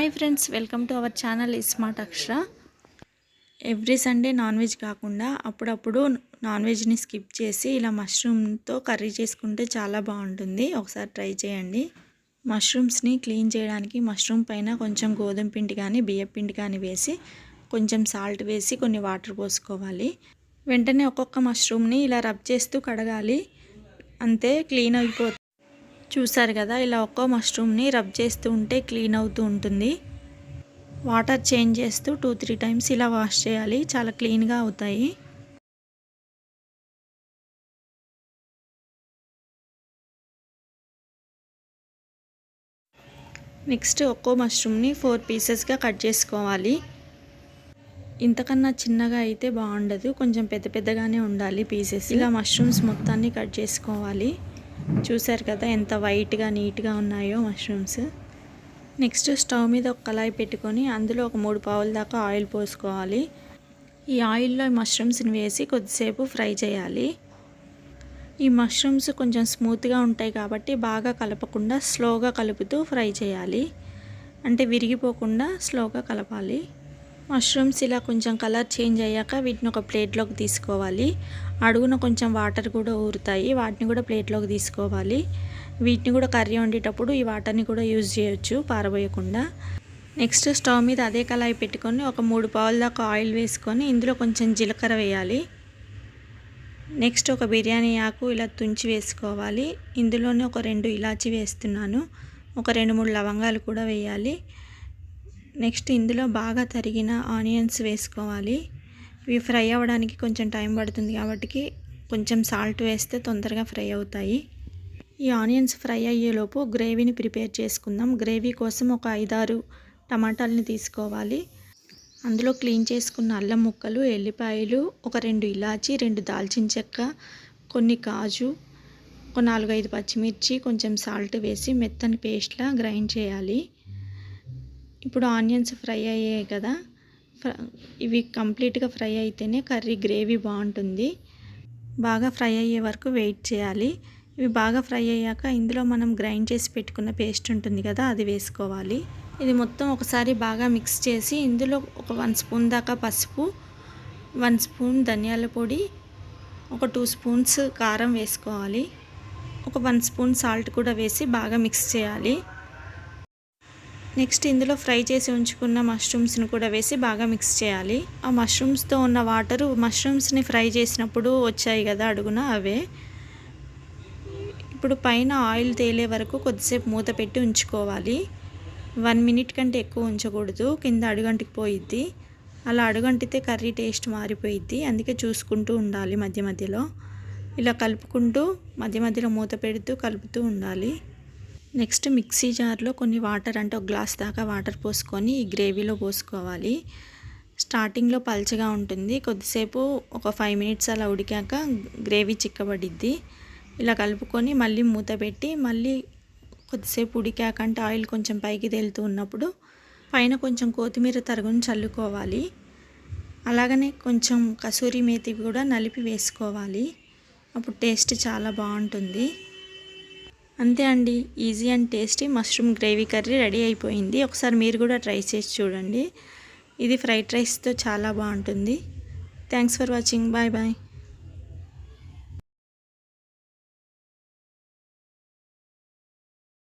Hi friends welcome to our channel smart Akshara every Sunday non veg కాకుండా అప్పుడప్పుడు non వెజ్ని skip చేసి ఇలా మష్రూమ్తో curry చేసుకుంటే చాలా బాగుంటుంది. ఒకసారి ట్రై చేయండి. మష్రూమ్స్ని క్లీన్ చేయడానికి మష్రూమ్ పైన కొంచెం గోధుమ పిండి కానీ బియ్యం పిండి కానీ వేసి కొంచెం సాల్ట్ వేసి కొన్ని వాటర్ పోసుకోవాలి. వెంటనే ఒక్కొక్క మష్రూమ్ని ఇలా రబ్ చేస్తూ కడగాలి. అంతే క్లీన్ అయిపోతుంది చూసారు కదా ఇలా ఒక్కో మష్రూమ్ని రబ్ చేస్తూ ఉంటే క్లీన్ అవుతూ ఉంటుంది. వాటర్ చేంజ్ చేస్తూ టూ త్రీ టైమ్స్ ఇలా వాష్ చేయాలి. చాలా క్లీన్గా అవుతాయి. నెక్స్ట్ ఒక్కో మష్రూమ్ని ఫోర్ పీసెస్గా కట్ చేసుకోవాలి. ఇంతకన్నా చిన్నగా అయితే బాగుండదు. కొంచెం పెద్ద పెద్దగానే ఉండాలి పీసెస్. ఇలా మష్రూమ్స్ మొత్తాన్ని కట్ చేసుకోవాలి. చూసారు కదా ఎంత వైట్గా నీట్గా ఉన్నాయో మష్రూమ్స్ నెక్స్ట్ స్టవ్ మీద ఒక కళాయి పెట్టుకొని అందులో ఒక మూడు పావుల దాకా ఆయిల్ పోసుకోవాలి. ఈ ఆయిల్లో మష్రూమ్స్ని వేసి కొద్దిసేపు ఫ్రై చేయాలి. ఈ మష్రూమ్స్ కొంచెం స్మూత్గా ఉంటాయి కాబట్టి బాగా కలపకుండా స్లోగా కలుపుతూ ఫ్రై చేయాలి. అంటే విరిగిపోకుండా స్లోగా కలపాలి. మష్రూమ్స్ ఇలా కొంచెం కలర్ చేంజ్ అయ్యాక వీటిని ఒక ప్లేట్లోకి తీసుకోవాలి. అడుగున కొంచెం వాటర్ కూడా ఊరుతాయి. వాటిని కూడా ప్లేట్లోకి తీసుకోవాలి. వీటిని కూడా కర్రీ వండేటప్పుడు ఈ వాటర్ని కూడా యూజ్ చేయొచ్చు పారబోయకుండా. నెక్స్ట్ స్టవ్ మీద అదే కళాయి పెట్టుకొని ఒక మూడు పావుల దాకా ఆయిల్ వేసుకొని ఇందులో కొంచెం జీలకర్ర వేయాలి. నెక్స్ట్ ఒక బిర్యానీ ఆకు ఇలా తుంచి వేసుకోవాలి. ఇందులోనే ఒక రెండు ఇలాచి వేస్తున్నాను. ఒక రెండు మూడు లవంగాలు కూడా వేయాలి. నెక్స్ట్ ఇందులో బాగా తరిగిన ఆనియన్స్ వేసుకోవాలి. ఇవి ఫ్రై అవ్వడానికి కొంచెం టైం పడుతుంది కాబట్టి కొంచెం సాల్ట్ వేస్తే తొందరగా ఫ్రై అవుతాయి. ఈ ఆనియన్స్ ఫ్రై అయ్యేలోపు గ్రేవీని ప్రిపేర్ చేసుకుందాం. గ్రేవీ కోసం ఒక ఐదారు టమాటాలని తీసుకోవాలి. అందులో క్లీన్ చేసుకున్న అల్లం ముక్కలు ఎల్లిపాయలు ఒక రెండు ఇలాచి రెండు దాల్చిన చెక్క కొన్ని కాజు ఒక నాలుగైదు పచ్చిమిర్చి కొంచెం సాల్ట్ వేసి మెత్తని పేస్ట్లా గ్రైండ్ చేయాలి. ఇప్పుడు ఆనియన్స్ ఫ్రై అయ్యాయి కదా. ఇవి కంప్లీట్గా ఫ్రై అయితేనే కర్రీ గ్రేవీ బాగుంటుంది. బాగా ఫ్రై అయ్యే వరకు వెయిట్ చేయాలి. ఇవి బాగా ఫ్రై అయ్యాక ఇందులో మనం గ్రైండ్ చేసి పెట్టుకున్న పేస్ట్ ఉంటుంది కదా అది వేసుకోవాలి. ఇది మొత్తం ఒకసారి బాగా మిక్స్ చేసి ఇందులో ఒక వన్ స్పూన్ దాకా పసుపు వన్ స్పూన్ ధనియాల పొడి ఒక టూ స్పూన్స్ కారం వేసుకోవాలి. ఒక వన్ స్పూన్ సాల్ట్ కూడా వేసి బాగా మిక్స్ చేయాలి. నెక్స్ట్ ఇందులో ఫ్రై చేసి ఉంచుకున్న మష్రూమ్స్ని కూడా వేసి బాగా మిక్స్ చేయాలి. ఆ మష్రూమ్స్తో ఉన్న వాటరు మష్రూమ్స్ని ఫ్రై చేసినప్పుడు వచ్చాయి కదా అడుగున అవే. ఇప్పుడు పైన ఆయిల్ తేలే వరకు కొద్దిసేపు మూత పెట్టి ఉంచుకోవాలి. వన్ మినిట్ కంటే ఎక్కువ ఉంచకూడదు. కింద అడుగంటికి పోయిద్ది. అలా అడుగంటితే కర్రీ టేస్ట్ మారిపోయిద్ది. అందుకే చూసుకుంటూ ఉండాలి మధ్య మధ్యలో. ఇలా కలుపుకుంటూ మధ్య మధ్యలో మూత పెడుతూ కలుపుతూ ఉండాలి. నెక్స్ట్ మిక్సీ జార్లో కొన్ని వాటర్ అంటే ఒక గ్లాస్ దాకా వాటర్ పోసుకొని ఈ గ్రేవీలో పోసుకోవాలి. స్టార్టింగ్లో పల్చగా ఉంటుంది. కొద్దిసేపు ఒక ఫైవ్ మినిట్స్ అలా ఉడికాక గ్రేవీ చిక్కబడిద్ది. ఇలా కలుపుకొని మళ్ళీ మూత పెట్టి మళ్ళీ కొద్దిసేపు ఉడికాక అంటే ఆయిల్ కొంచెం పైకి తేలుతూ ఉన్నప్పుడు పైన కొంచెం కొత్తిమీర తరుగుని చల్లుకోవాలి. అలాగనే కొంచెం కసూరి మేతి కూడా నలిపి వేసుకోవాలి. అప్పుడు టేస్ట్ చాలా బాగుంటుంది. అంతే అండి easy and tasty mushroom gravy curry ready అయిపోయింది. ఒకసారి మీరు కూడా ట్రై చేసి చూడండి. ఇది ఫ్రైడ్ రైస్తో చాలా బాగుంటుంది. Thanks for watching. Bye bye.